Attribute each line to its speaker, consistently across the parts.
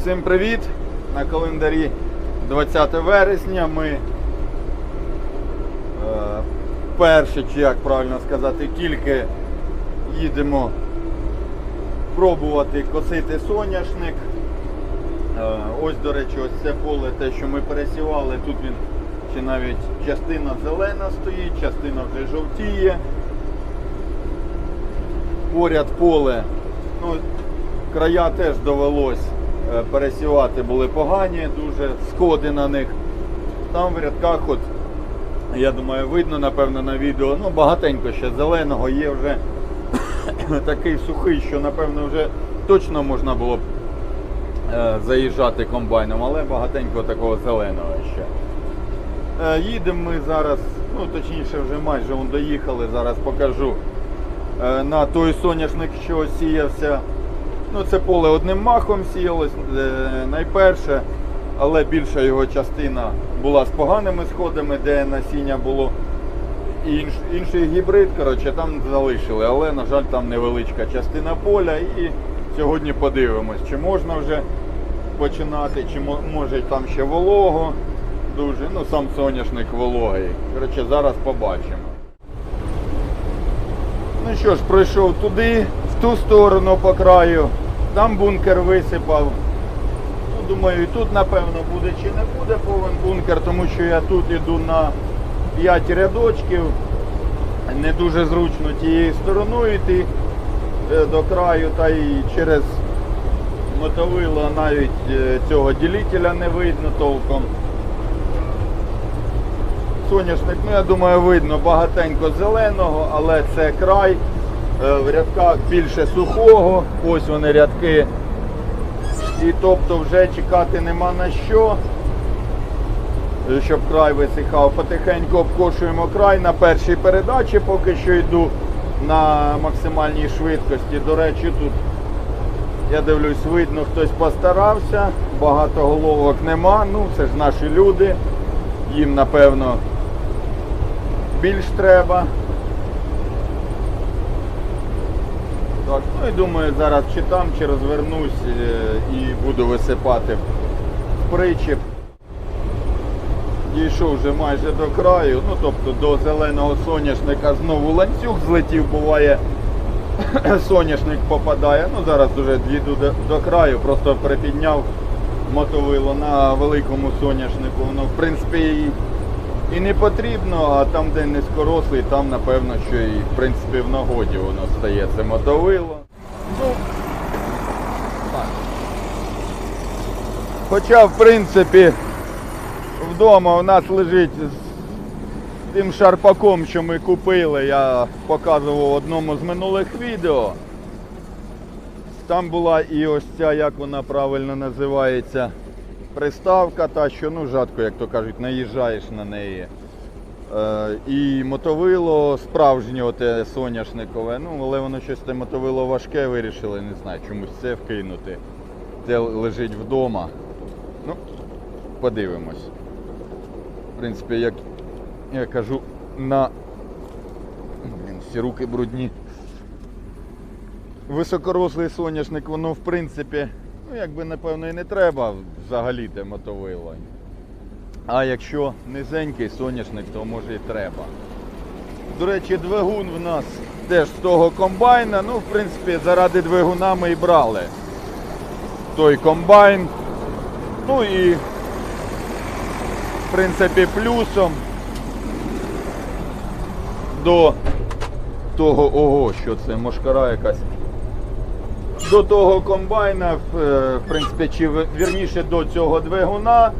Speaker 1: Всім привіт! На календарі 20 вересня ми е, перше, чи як правильно сказати, тільки їдемо пробувати косити соняшник. Е, ось, до речі, ось це поле, те, що ми пересівали, тут він ще навіть частина зелена стоїть, частина вже жовтіє. Поряд поле. Ну, края теж довелось пересівати, були погані, дуже сходи на них. Там в рядках, от, я думаю, видно, напевно, на відео, ну багатенько ще зеленого, є вже такий сухий, що напевно вже точно можна було б е, заїжджати комбайном, але багатенько такого зеленого ще. Е, Їдемо ми зараз, ну точніше вже майже вон доїхали, зараз покажу е, на той соняшник, що сіявся. Ну, це поле одним махом сіялось е, найперше, але більша його частина була з поганими сходами, де насіння було. І інш, інший гібрид, коротше, там залишили, але, на жаль, там невеличка частина поля. І сьогодні подивимось, чи можна вже починати, чи може там ще волого дуже. Ну, сам соняшник вологий. Коротше, зараз побачимо. Ну що ж, пройшов туди, ту сторону по краю, там бункер висипав. Ну, думаю, і тут напевно буде чи не буде повен бункер, тому що я тут іду на 5 рядочків. Не дуже зручно тією стороною йти е, до краю, та й через мотовило навіть е, цього ділителя не видно толком. Соняшник, ну я думаю, видно багатенько зеленого, але це край. Е, В рядках більше сухого, ось вони рядки. І тобто вже чекати нема на що, е, щоб край висихав. Потихеньку обкошуємо край на першій передачі, поки що йду на максимальній швидкості. До речі, тут я дивлюсь, видно, хтось постарався, багато головок нема. Ну, це ж наші люди. Їм напевно більш треба. Так, ну і думаю, зараз чи там, чи розвернусь е, і буду висипати в причіп. Дійшов вже майже до краю, ну тобто до зеленого соняшника знову ланцюг злетів, буває соняшник попадає. Ну зараз вже їду до, до краю, просто припідняв мотовило на великому соняшнику. Воно в принципі і, не потрібно, а там, де низькорослий, там напевно, що і в принципі в нагоді воно стає це мотовило. Ну, так. Хоча, в принципі, вдома у нас лежить з тим шарпаком, що ми купили, я показував в одному з минулих відео. Там була і ось ця, як вона правильно називається, приставка, та що ну жадко, як то кажуть, наїжджаєш на неї. Е, і мотовило справжнє оте соняшникове. Ну, але воно щось те мотовило важке, вирішили, не знаю, чомусь це вкинути. Це лежить вдома. Ну, подивимось. В принципі, як я кажу, на всі руки брудні. Високорослий соняшник, воно в принципі, ну якби напевно і не треба взагалі те мотовило. А якщо низенький соняшник, то може і треба. До речі, двигун в нас теж з того комбайна. Ну, в принципі, заради двигуна ми і брали той комбайн. Ну і в принципі плюсом до того, ого, що це, мошкара якась. До того комбайна, в, е, принципі, чи вірніше до цього двигуна,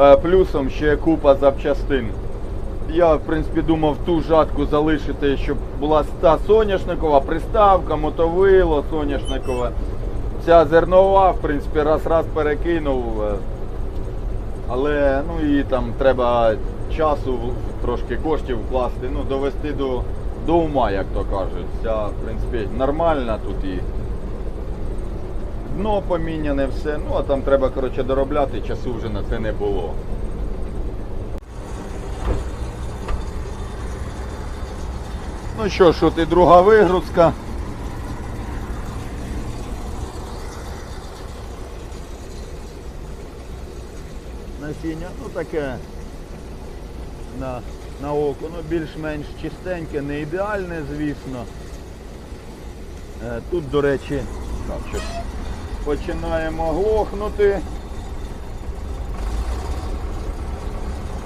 Speaker 1: е, плюсом ще купа запчастин. Я, в принципі, думав ту жатку залишити, щоб була та соняшникова приставка, мотовило соняшникова. Ця зернова, в принципі, раз-раз перекинув. е, Але ну і там треба часу, трошки коштів вкласти, ну, довести до, до ума, як то кажуть. Ця, в принципі, нормальна тут і дно поміняне все. Ну, а там треба, коротше, доробляти, часу вже на це не було. Ну що ж, от і друга вигрузка. насіння, ну таке на, на око, ну більш-менш чистеньке, не ідеальне, звісно. Е, Тут, до речі, так, щось починаємо глохнути.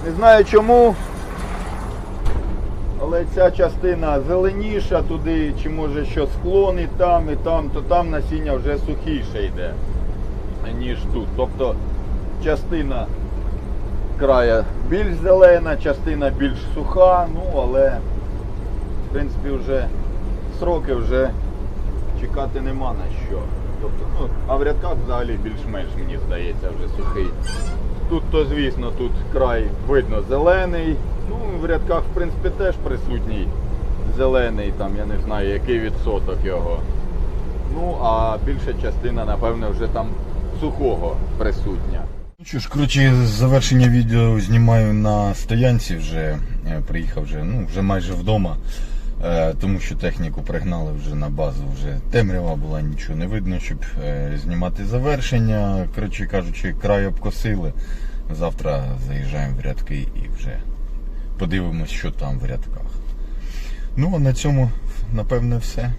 Speaker 1: Не знаю чому, але ця частина зеленіша туди, чи може що склон і там, і там, то там насіння вже сухіше йде, ніж тут. Тобто частина края більш зелена, частина більш суха, ну але в принципі вже сроки вже чекати нема на що. Тобто, ну, а в рядках взагалі більш-менш мені здається вже сухий. Тут то звісно, тут край видно зелений. Ну, в рядках в принципі теж присутній зелений, там я не знаю який відсоток його. Ну, а більша частина, напевне, вже там сухого присутня.
Speaker 2: Ну що ж, коротше, завершення відео знімаю на стоянці вже. Приїхав вже, ну, вже майже вдома. Е, Тому що техніку пригнали вже на базу, вже темрява була, нічого не видно, щоб е, знімати завершення. Коротше кажучи, край обкосили. Завтра заїжджаємо в рядки і вже подивимось, що там в рядках. Ну а на цьому, напевне, все.